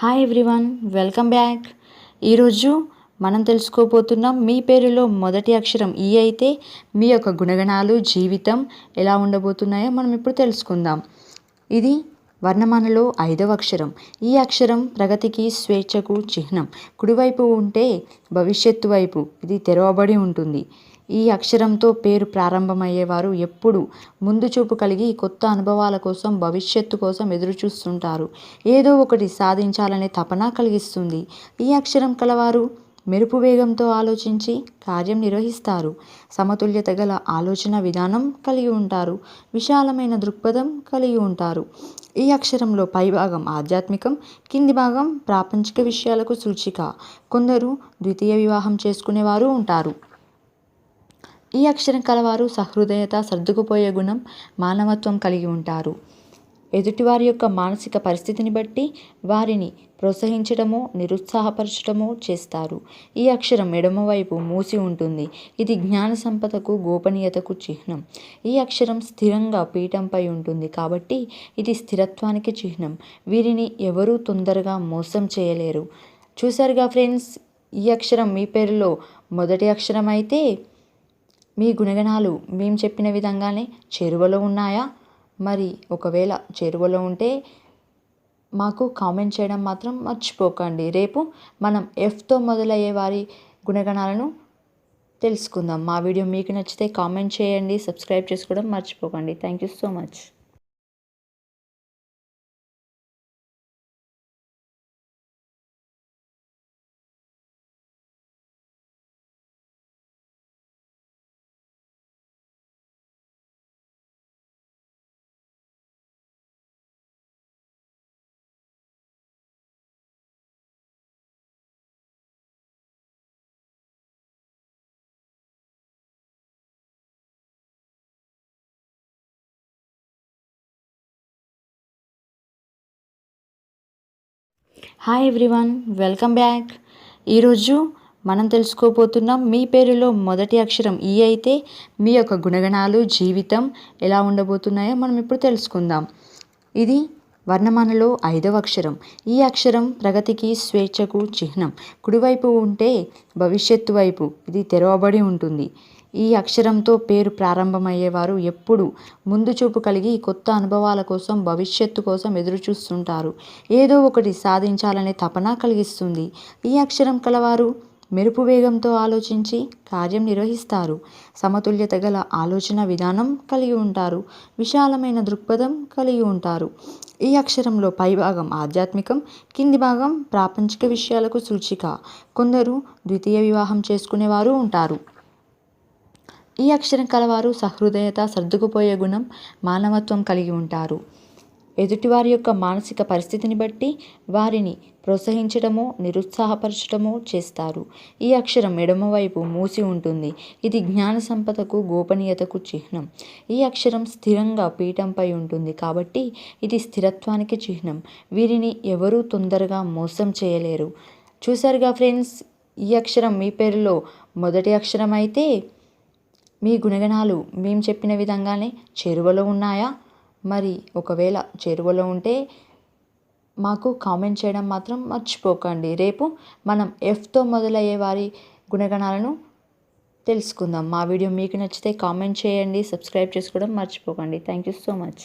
Hi everyone welcome back ఈరోజు మనం తెలుసుకోబోతున్నాం మీ పేరులో మొదటి అక్షరం ఈ అయితే మీ యొక్క గుణగణాలు జీవితం ఎలా ఉండబోతున్నాయో మనం ఇప్పుడు తెలుసుకుందాం. ఇది వర్ణమాలలో ఐదవ అక్షరం. ఈ అక్షరం ప్రగతికి స్వేచ్ఛకు చిహ్నం. కుడివైపు ఉంటే భవిష్యత్తు వైపు. ఇది తెరవబడి ఉంటుంది. ఈ అక్షరంతో పేరు ప్రారంభమయ్యేవారు ఎప్పుడు. ముందు చూపు కలిగి కొత్త అనుభవాల కోసం భవిష్యత్తు కోసం ఎదురు చూస్తుంటారు ఏదో ఒకటి సాధించాలనే తపన కలిగిస్తుంది. ఈ అక్షరం కలవారు మెరుపు వేగంతో ఆలోచించి కార్యం నిర్వహిస్తారు. సమతుల్యత గల ఆలోచన విధానం కలిగి ఉంటారు. విశాలమైన దృక్పథం కలిగి ఉంటారు. ఈ అక్షరంలో పైభాగం ఆధ్యాత్మికం కింది భాగం ప్రాపంచిక విషయాలకు సూచిక. కొందరు ద్వితీయ వివాహం చేసుకునేవారు ఉంటారు. ఈ అక్షరం కలవారు సహృదయత సర్దుకుపోయే గుణం మానవత్వం కలిగి ఉంటారు. ఎదుటివారి యొక్క మానసిక పరిస్థితిని బట్టి వారిని ప్రోత్సహించడమో నిరుత్సాహపరచడమో చేస్తారు. ఈ అక్షరం ఎడమవైపు మూసి ఉంటుంది. ఇది జ్ఞాన సంపదకు గోపనీయతకు చిహ్నం. ఈ అక్షరం స్థిరంగా పీఠంపై ఉంటుంది కాబట్టి ఇది స్థిరత్వానికి చిహ్నం. వీరిని ఎవరూ తొందరగా మోసం చేయలేరు. చూసారుగా ఫ్రెండ్స్ ఈ అక్షరం మీ పేరులో మొదటి అక్షరం అయితే మీ గుణగణాలు మేము చెప్పిన విధంగానే చేరువలో ఉన్నాయా? మరి ఒకవేళ చేరువలో ఉంటే మాకు కామెంట్ చేయడం మాత్రం మర్చిపోకండి. రేపు మనం ఎఫ్తో మొదలయ్యే వారి గుణగణాలను తెలుసుకుందాం. మా వీడియో మీకు నచ్చితే కామెంట్ చేయండి సబ్స్క్రైబ్ చేసుకోవడం మర్చిపోకండి. Thank you so much hi everyone welcome back ఈరోజు మనం తెలుసుకోబోతున్నాం మీ పేరులో మొదటి అక్షరం ఈ అయితే మీ యొక్క గుణగణాలు జీవితం ఎలా ఉండబోతున్నాయో మనం ఇప్పుడు తెలుసుకుందాం. ఇది వర్ణమాలలో ఐదవ అక్షరం. ఈ అక్షరం ప్రగతికి స్వేచ్ఛకు చిహ్నం. కుడివైపు ఉంటే భవిష్యత్తు వైపు. ఇది తెరవబడి ఉంటుంది. ఈ అక్షరంతో పేరు ప్రారంభమయ్యేవారు ఎప్పుడు. ముందు చూపు కలిగి కొత్త అనుభవాల కోసం భవిష్యత్తు కోసం ఎదురుచూస్తుంటారు. ఏదో ఒకటి సాధించాలనే తపన కలిగిస్తుంది. ఈ అక్షరం కలవారు మెరుపు వేగంతో ఆలోచించి కార్యం నిర్వహిస్తారు. సమతుల్యత గల ఆలోచన విధానం కలిగి ఉంటారు. విశాలమైన దృక్పథం కలిగి ఉంటారు. ఈ అక్షరంలో పైభాగం ఆధ్యాత్మికం కింది భాగం ప్రాపంచిక విషయాలకు సూచిక. కొందరు ద్వితీయ వివాహం చేసుకునేవారు ఉంటారు. ఈ అక్షరం కలవారు సహృదయత సర్దుకుపోయే గుణం మానవత్వం కలిగి ఉంటారు. ఎదుటివారి యొక్క మానసిక పరిస్థితిని బట్టి వారిని ప్రోత్సహించడమో నిరుత్సాహపరచడమో చేస్తారు. ఈ అక్షరం ఎడమవైపు మూసి ఉంటుంది. ఇది జ్ఞాన సంపదకు గోపనీయతకు చిహ్నం. ఈ అక్షరం స్థిరంగా పీఠంపై ఉంటుంది కాబట్టి ఇది స్థిరత్వానికి చిహ్నం. వీరిని ఎవరూ తొందరగా మోసం చేయలేరు. చూసారుగా ఫ్రెండ్స్ ఈ అక్షరం మీ పేరులో మొదటి అక్షరం అయితే మీ గుణగణాలు మేము చెప్పిన విధంగానే చేరువలో ఉన్నాయా? మరి ఒకవేళ చేరువలో ఉంటే మాకు కామెంట్ చేయడం మాత్రం మర్చిపోకండి. రేపు మనం ఎఫ్తో మొదలయ్యే వారి గుణగణాలను తెలుసుకుందాం. మా వీడియో మీకు నచ్చితే కామెంట్ చేయండి సబ్స్క్రైబ్ చేసుకోవడం మర్చిపోకండి. Thank you so much.